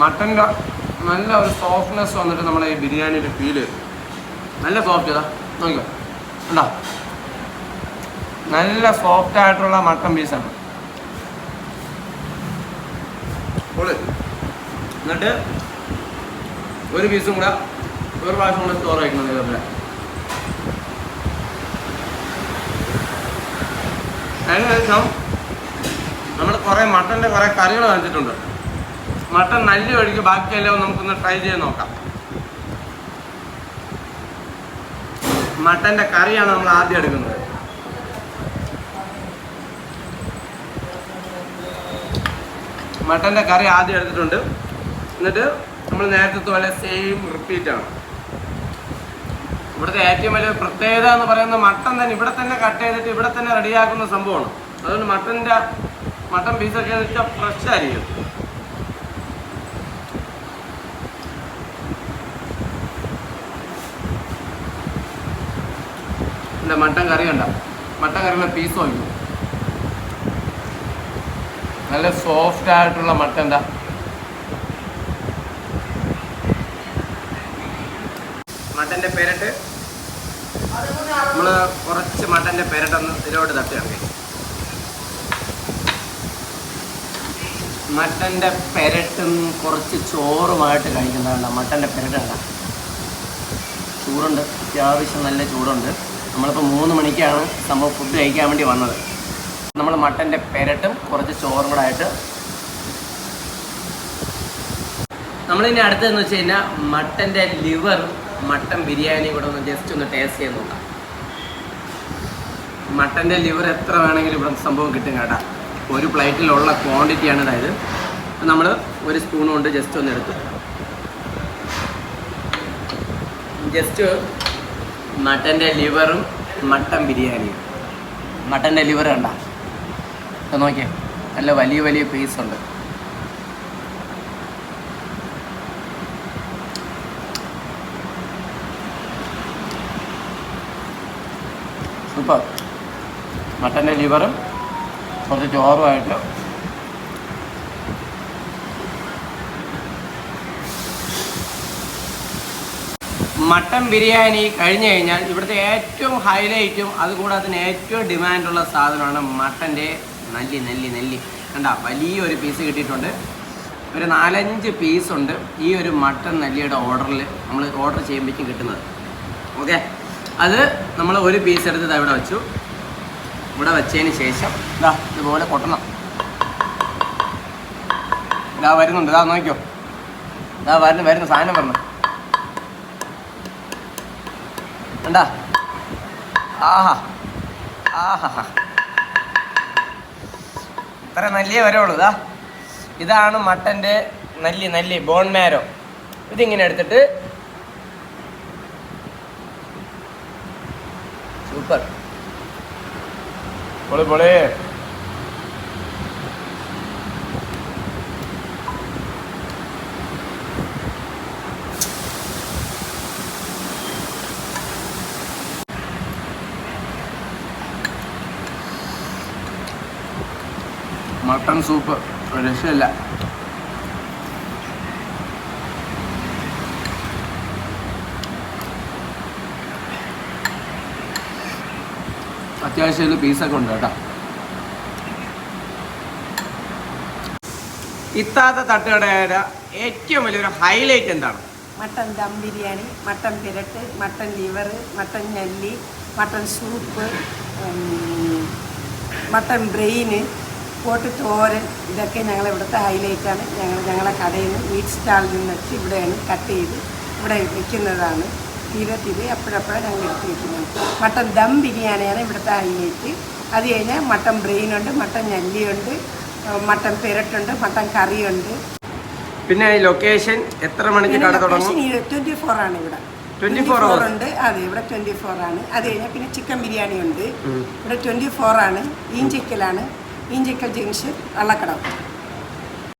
മട്ടന്റെ നല്ല ഒരു സോഫ്റ്റ്നെസ് വന്നിട്ട് നമ്മളെ ഈ ബിരിയാണിയുടെ ഫീൽ നല്ല സോഫ്റ്റ് ഇതാ നോക്കിയോ ഉണ്ടോ നല്ല സോഫ്റ്റ് ആയിട്ടുള്ള മട്ടൻ പീസാണ്. എന്നിട്ട് ഒരു പീസും കൂടെ ഒരു പ്രാവശ്യം കൂടെ സ്റ്റോർ വയ്ക്കുന്നത് അതിനുശേഷം നമ്മൾ കുറേ മട്ടന്റെ കുറേ കറികൾ വാങ്ങിച്ചിട്ടുണ്ട് മട്ടൻ നല്ല ഒഴിക്ക് ബാക്കിയെല്ലാം നമുക്കൊന്ന് ട്രൈ ചെയ്ത് നോക്കാം. മട്ടന്റെ കറിയാണ് നമ്മൾ ആദ്യം എടുക്കുന്നത്. മട്ടന്റെ കറി ആദ്യം എടുത്തിട്ടുണ്ട്. എന്നിട്ട് നമ്മൾ നേരത്തെ പോലെ സെയിം റിപ്പീറ്റ് ആണ്. ഇവിടുത്തെ ഏറ്റവും വലിയ പ്രത്യേകത എന്ന് പറയുന്നത് മട്ടൻ തന്നെ ഇവിടെ തന്നെ കട്ട് ചെയ്തിട്ട് ഇവിടെ തന്നെ റെഡിയാക്കുന്ന സംഭവമാണ്. അതുകൊണ്ട് മട്ടന്റെ മട്ടൻ പീസൊക്കെ വെച്ചാൽ ഫ്രഷ് ആയിരിക്കും. എന്റെ മട്ടൻ കറി കണ്ട മട്ടൻ കറിയുള്ള പീസ് വാങ്ങിക്കും. നല്ല സോഫ്റ്റ് ആയിട്ടുള്ള മട്ടൻ എന്താ? മട്ടന്റെ പേരട്ട് നമ്മൾ കുറച്ച് മട്ടന്റെ പെരട്ടൊന്ന് ഇതിലോട്ട് തട്ടി ഇറങ്ങി മട്ടന്റെ പെരട്ടും കുറച്ച് ചോറുമായിട്ട് കഴിക്കുന്നതാണ്. മട്ടന്റെ പെരട്ടല്ല ചൂടുണ്ട്. അത്യാവശ്യം നല്ല ചൂടുണ്ട്. നമ്മളിപ്പോൾ മൂന്ന് മണിക്കാണ് സംഭവം ഫുഡ് കഴിക്കാൻ വേണ്ടി വന്നത്. നമ്മൾ മട്ടന്റെ പെരട്ടും കുറച്ച് ചോറും കൂടെ ആയിട്ട് നമ്മളിനി അടുത്തതെന്ന് വെച്ച് കഴിഞ്ഞാൽ മട്ടന്റെ ലിവർ മട്ടൻ ബിരിയാണി കൂടെ ഒന്ന് ജസ്റ്റ് ഒന്ന് ടേസ്റ്റ് ചെയ്ത് നോക്കാം. മട്ടന്റെ ലിവർ എത്ര വേണമെങ്കിലും ഇവിടെ സംഭവം കിട്ടും കേട്ടാ. ഒരു പ്ലേറ്റിലുള്ള ക്വാണ്ടിറ്റിയാണ് അതായത്. നമ്മൾ ഒരു സ്പൂൺ കൊണ്ട് ജസ്റ്റ് ഒന്ന് എടുത്തു. ജസ്റ്റ് മട്ടന്റെ ലിവറും മട്ടൻ ബിരിയാണിയും. മട്ടന്റെ ലിവർ കണ്ട? നോക്കിയേ. നല്ല വലിയ വലിയ പീസ് ഉണ്ട്. സൂപ്പർ. മട്ടന്റെ ലിവറും കുറച്ച് ചോറുമായിട്ട് മട്ടൻ ബിരിയാണി കഴിഞ്ഞു കഴിഞ്ഞാൽ ഇവിടുത്തെ ഏറ്റവും ഹൈലൈറ്റും അതുകൂടാതെ തന്നെ ഏറ്റവും ഡിമാൻഡുള്ള സാധനമാണ് മട്ടന്റെ നല്ലി നെല്ലി നെല്ലി. കണ്ട വലിയൊരു പീസ് കിട്ടിയിട്ടുണ്ട്. ഒരു നാലഞ്ച് പീസുണ്ട് ഈ ഒരു മട്ടൻ നെല്ലിയുടെ ഓർഡറിൽ നമ്മൾ ഓർഡർ ചെയ്യുമ്പോഴേക്കും കിട്ടുന്നത്. ഓക്കെ അത് നമ്മൾ ഒരു പീസ് എടുത്ത് ദാ ഇവിടെ വെച്ചു. ഇവിടെ വെച്ചതിന് ശേഷം ഇതാ ഇതുപോലെ കൊട്ടണം. ഇതാ വരുന്നുണ്ട്. ഇതാ നോക്കിയോ ഇതാ വരുന്നു വരുന്ന സാധനം വരണം. കണ്ടാ? ആഹാ. ആഹാ. ഇത്ര നല്ലിയേ വരുള്ളൂ ഇതാ ഇതാണ് മട്ടന്റെ നല്ലി നല്ലി ബോൺ മാരോ ഇതിങ്ങനെ എടുത്തിട്ട് സൂപ്പർ. പൊളി പൊളി. മട്ടൺ സൂപ്പ് രക്ഷയില്ല. അത്യാവശ്യം ഇത് പീസൊക്കെ ഉണ്ട് കേട്ടോ. ഇത്താത്ത തട്ടുകടയുടെ ഏറ്റവും വലിയൊരു ഹൈലൈറ്റ് എന്താണ്? മട്ടൻ ദം ബിരിയാണി മട്ടൻ പിരട്ട് മട്ടൻ ലിവർ മട്ടൻ നെല്ലി മട്ടൻ സൂപ്പ് മട്ടൺ ബ്രെയിന്. പോട്ട് തോരൻ ഇതൊക്കെ ഞങ്ങൾ ഇവിടുത്തെ ഹൈലൈറ്റാണ് ഞങ്ങൾ ഞങ്ങളെ കടയിൽ നിന്ന് മീറ്റ് സ്റ്റാളിൽ നിന്ന് വെച്ച് ഇവിടെയാണ് കട്ട് ചെയ്ത് ഇവിടെ വയ്ക്കുന്നതാണ് തീരെ തീരെ അപ്പോഴപ്പോഴും ഞങ്ങൾ എടുത്ത് വെക്കുന്നത് മട്ടൻ ദം ബിരിയാണിയാണ് ഇവിടുത്തെ ഹൈലൈറ്റ് അത് കഴിഞ്ഞാൽ മട്ടൻ ബ്രെയിനുണ്ട് മട്ടൻ ഞല്ലിയുണ്ട് മട്ടൻ പെരട്ടുണ്ട് മട്ടൻ കറിയുണ്ട് പിന്നെ ലൊക്കേഷൻ എത്ര മണിക്ക് കട തുടങ്ങും? ട്വന്റി ഫോർ ആണ് ഇവിടെ. 24 ഫോർ ഉണ്ട്. അതെ ഇവിടെ ട്വന്റി ഫോർ ആണ്. അത് കഴിഞ്ഞാൽ പിന്നെ ചിക്കൻ ബിരിയാണി ഉണ്ട്. ഇവിടെ ട്വന്റി ഫോർ ആണ് ഈഞ്ചിക്കലാണ് indica a gente a lacrar.